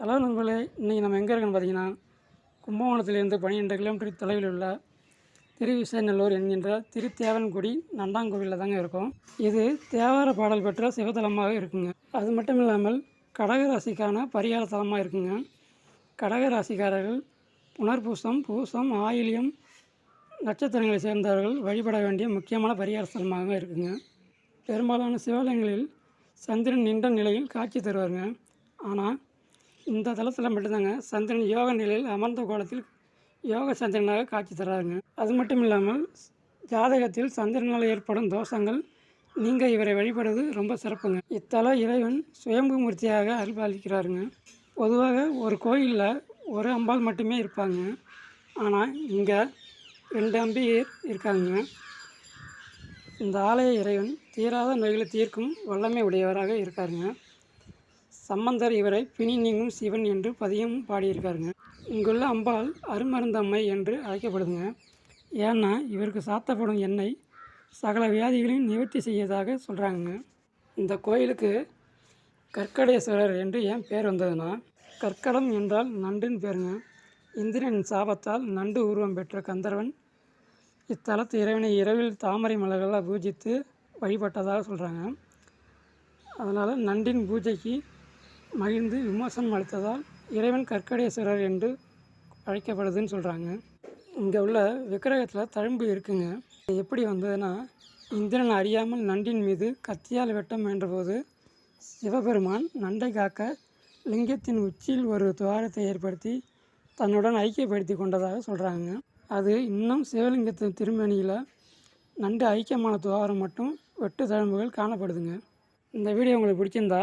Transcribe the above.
Hello நண்பர்களே இன்றைக்கி நம்ம எங்கே இருக்கோம்னு பார்த்தீங்கன்னா கும்பகோணத்திலிருந்து பன்னிரெண்டு கிலோமீட்டர் தொலைவில் உள்ள திருவிசைநல்லூர் என்கின்ற திருத்தேவன்குடி நண்டாங்கோவிலில் தாங்க இருக்கும். இது தேவார பாடல் பெற்ற சிவத்தலமாக இருக்குங்க. அது மட்டும் இல்லாமல் கடகராசிக்கான பரிகார தலமாக இருக்குங்க. கடகராசிக்காரர்கள் புனர்பூசம் பூசம் ஆயிலியம் நட்சத்திரங்களை சேர்ந்தவர்கள் வழிபட வேண்டிய முக்கியமான பரிகார ஸ்தலமாக இருக்குங்க. பெரும்பாலான சிவாலயங்களில் சந்திரன் நின்ற நிலையில் காட்சி தருவாருங்க. ஆனால் இந்த தளத்தில் மட்டும்தாங்க. சந்திரன் யோக நிலையில் அமர்ந்த கோலத்தில் யோக சந்திரனாக காட்சி தராருங்க. அது மட்டும் இல்லாமல் ஜாதகத்தில் சந்திரனால் ஏற்படும் தோஷங்கள் நீங்கள் இவரை வழிபடுவது ரொம்ப சிறப்புங்க. இத்தல இறைவன் சுயம்பு மூர்த்தியாக அருள்பாலிக்கிறாருங்க பொதுவாக ஒரு கோயிலில் ஒரு அம்பாள் மட்டுமே இருப்பாங்க. ஆனால் இங்கே ரெண்டு அம்பியர் இருக்காங்க. இந்த ஆலய இறைவன் தீராத நோய்களை தீர்க்கும் வல்லமை உடையவராக இருக்காருங்க. சம்பந்தர் இவரை பிணி நீங்கும் சிவன் என்று பதியம் பாடியிருக்காருங்க. இங்குள்ள அம்பாள் அருமருந்தம்மை என்று அழைக்கப்படுதுங்க. ஏன்னா இவருக்கு சாத்தப்படும் எண்ணெய் சகல வியாதிகளையும் நிவர்த்தி செய்யதாக சொல்கிறாங்க இந்த கோயிலுக்கு கற்கடேஸ்வரர் என்று ஏன் பேர் வந்ததுன்னா கற்கடம் என்றால் நண்டுன்னு பேருங்க. இந்திரன் சாபத்தால் நண்டு உருவம் பெற்ற கந்தர்வன் இத்தலத்து இறைவனை இரவில் தாமரை மலர்களால் பூஜித்து வழிபட்டதாக சொல்கிறாங்க அதனால் நண்டின் பூஜைக்கு மகிழ்ந்து விமர்சனம் அளித்ததால் இறைவன் கற்கடேஸ்வரர் என்று அழைக்கப்படுதுன்னு சொல்கிறாங்க இங்கே உள்ள விக்கிரகத்தில் தழும்பு இருக்குங்க. எப்படி வந்ததுன்னா இந்திரன் அறியாமல் நண்டின் மீது கத்தியால் வெட்ட முயன்றபோது சிவபெருமான் நண்டை காக்க லிங்கத்தின் உச்சியில் ஒரு துவாரத்தை ஏற்படுத்தி தன்னுடன் ஐக்கியப்படுத்தி கொண்டதாக சொல்கிறாங்க அது இன்னும் சிவலிங்கத்தின் திருமணியில் நண்டு ஐக்கியமான துவாரம் மட்டும் வெட்டு தழும்புகள் காணப்படுதுங்க. இந்த வீடியோ உங்களுக்கு பிடிச்சிருந்தா